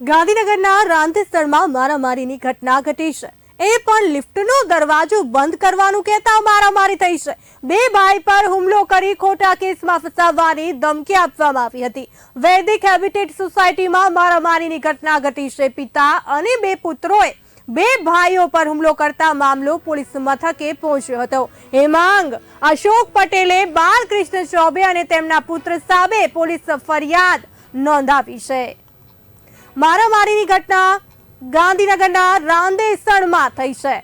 ગાંધીનગરના રાંધેસરમાં મારામારીની ઘટના ઘટી છે. એ પણ લિફ્ટનો દરવાજો બંધ કરવાનું કહેતા મારામારી થઈ છે. બે ભાઈ પર હુમલો કરી ખોટા કેસમાં ફસાવવાની ધમકી આપવામાં આવી હતી. વૈદિક હેબિટેટ સોસાયટીમાં મારામારીની ઘટના ઘટી છે. પિતા અને બે પુત્રોએ બે ભાઈઓ પર હુમલો કરતા મામલો પોલીસ મથકે પહોંચ્યો હતો. હેમાંગ અશોક પટેલે બાલકૃષ્ણ ચૌબે અને તેમના પુત્ર સાબે પોલીસ ફરિયાદ નોંધાવી છે. મારામારીની ઘટના ગાંધીનગરના રાંદેસણમાં થઈ છે.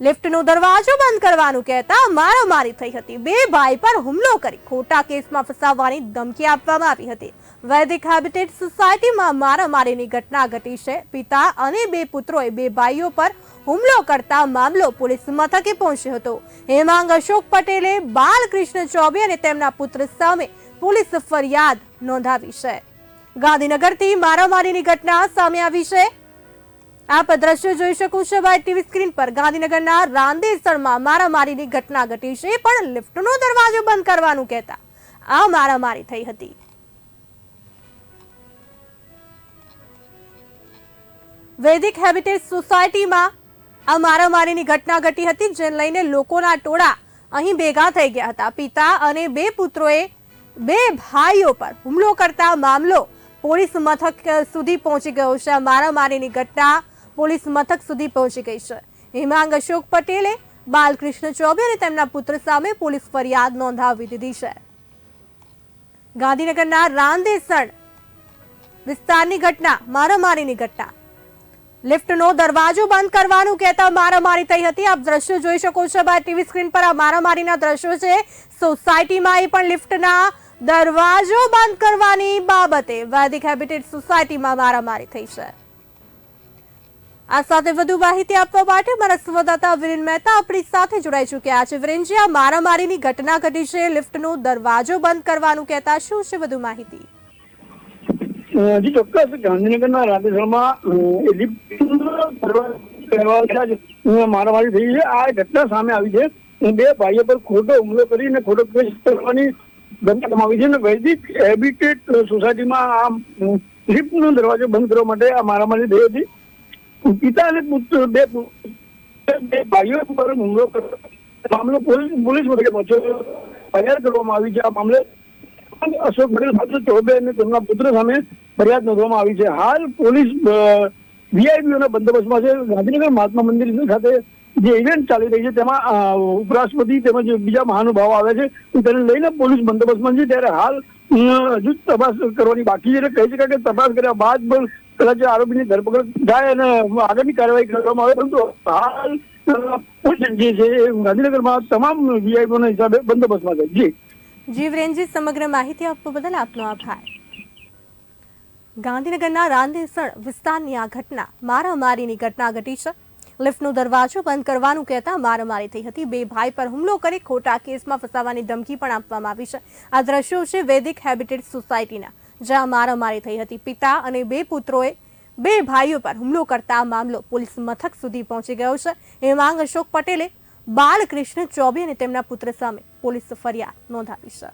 લિફ્ટનો દરવાજો બંધ કરવાનું કહેતા મારામારી થઈ હતી. બે ભાઈ પર હુમલો કરી ખોટા કેસમાં ફસાવવાની ધમકી આપવામાં આવી હતી. વૈદિક હેબિટેટ સોસાયટીમાં મારામારીની ઘટના ઘટી છે. પિતા અને બે પુત્રોએ બે ભાઈઓ પર હુમલો કરતા મામલો પોલીસ મથકે પહોંચ્યો હતો. હેમાંગ અશોક પટેલે બાલકૃષ્ણ ચૌબે અને તેમના પુત્ર સામે પોલીસ ફરિયાદ નોંધાવી છે. ગાંધીનગરથી મારામારીની ઘટના સામે આવી છે. આપ દ્રશ્ય જોઈ શકો છો ભાઈ ટીવી સ્ક્રીન પર. ગાંધીનગરના રાંદેસરમાં મારામારીની ઘટના ઘટી છે, પણ લિફ્ટનો દરવાજો બંધ કરવાનું કહેતા આ મારામારી થઈ હતી. વૈદિક હેબિટેટ સોસાયટીમાં આ મારામારીની ઘટના ઘટી હતી, જેને લઈને લોકોના ટોળા અહીં ભેગા થઈ ગયા હતા. પિતા અને બે પુત્રોએ બે ભાઈઓ પર હુમલો કરતા મામલો પોલીસ મથક સુધી પહોંચી ગયો છે. મારામારીની ઘટના પોલીસ મથક સુધી પહોંચી ગઈ છે. હિમાંગ અશોક પટેલે બાલકૃષ્ણ ચૌબે અને તેમના પુત્ર સામે પોલીસ ફરિયાદ નોંધાવી દીધી છે. ગાંધીનગરના રાંદેસણ વિસ્તારની ઘટના, મારામારીની ઘટના. લિફ્ટનો દરવાજો બંધ કરવાનું કહેતા મારામારી થઈ હતી. આપ દ્રશ્યો જોઈ શકો છો. બાય ટીવી સ્ક્રીન પર આ મારામારીના દ્રશ્યો છે. સોસાયટીમાં એ પણ લિફ્ટના દરવાજો બંધ કરવાની બાબતે વૈદિક હેબિટેટ સોસાયટીમાં મારામારી થઈ છે. આ સાથે વધુ માહિતી આપવા માટે મારા સંવાદદાતા વિરેન મહેતા આપણી સાથે જોડાઈ ચૂક્યા છે. વિરેનજી આ મારામારીની ઘટના ઘટી છે. લિફ્ટનો દરવાજો બંધ કરવાનું કહેતા શું છે વધુ માહિતી? હજી ચોક્કસ. ગાંધીનગરના રાધેશ્વરમાં મારામારી થઈ છે. આ ઘટના સામે આવી છે. બે ભાઈઓ પર ખોટો હુમલો કરીને ખોટો કેસ કરવાની ધમકી આવી છે અને વૈદિક હેબિટેટ સોસાયટીમાં આ લિફ્ટનો દરવાજો બંધ કરવા માટે આ મારામારી થઈ હતી. પિતા અને પુત્ર, બે બે ભાઈઓ પર હુમલો કર્યો મામલો પોલીસ પોલીસ મથકે પહોંચ્યો ફરિયાદ કરવામાં આવી છે આ મામલે. અશોક પટેલ સાથે ચોબે અને તેમના પુત્ર સામે ફરિયાદ નોંધવામાં આવી છે. હાલ પોલીસ વીઆઈપીઓના બંદોબસ્તમાં છે. ગાંધીનગર મહાત્મા મંદિર ખાતે જે ઇવેન્ટ ચાલી રહી છે, તેમાં ઉપરાષ્ટ્રપતિ તેમજ બીજા મહાનુભાવો આવે છે તેને લઈને પોલીસ બંદોબસ્તમાં છે, ત્યારે હાલ હજુ તપાસ કરવાની બાકી છે. કહી શકાય કે તપાસ કર્યા બાદ પણ કદાચ આરોપીની ધરપકડ થાય અને આગળની કાર્યવાહી કરવામાં આવે, પરંતુ હાલ જે છે ગાંધીનગરમાં તમામ વીઆઈપીઓના હિસાબે બંદોબસ્તમાં છે. જી. જી વિરેનજી સમગ્ર માહિતી આપવા બદલ આપનો આભાર. ગાંધીનગરના રાંદેસણ વિસ્તારની આ ઘટના, મારામારીની ઘટના ઘટી છે. લિફ્ટનો દરવાજો બંધ કરવાનું કહેતા મારામારી થઈ હતી. બે ભાઈ પર હુમલો કરી ખોટા કેસમાં ફસાવવાની ધમકી પણ આપવામાં આવી છે. આ દ્રશ્યો છે વૈદિક હેબિટેટ સોસાયટીના, જ્યાં મારામારી થઈ હતી. પિતા અને બે પુત્રોએ બે ભાઈઓ પર હુમલો કરતા મામલો પોલીસ મથક સુધી પહોંચી ગયો છે. હેમાંગ અશોક પટેલે બાળકૃષ્ણ ચૌબે અને તેમના પુત્ર સામે પોલીસ ફરિયાદ નોંધાવી છે.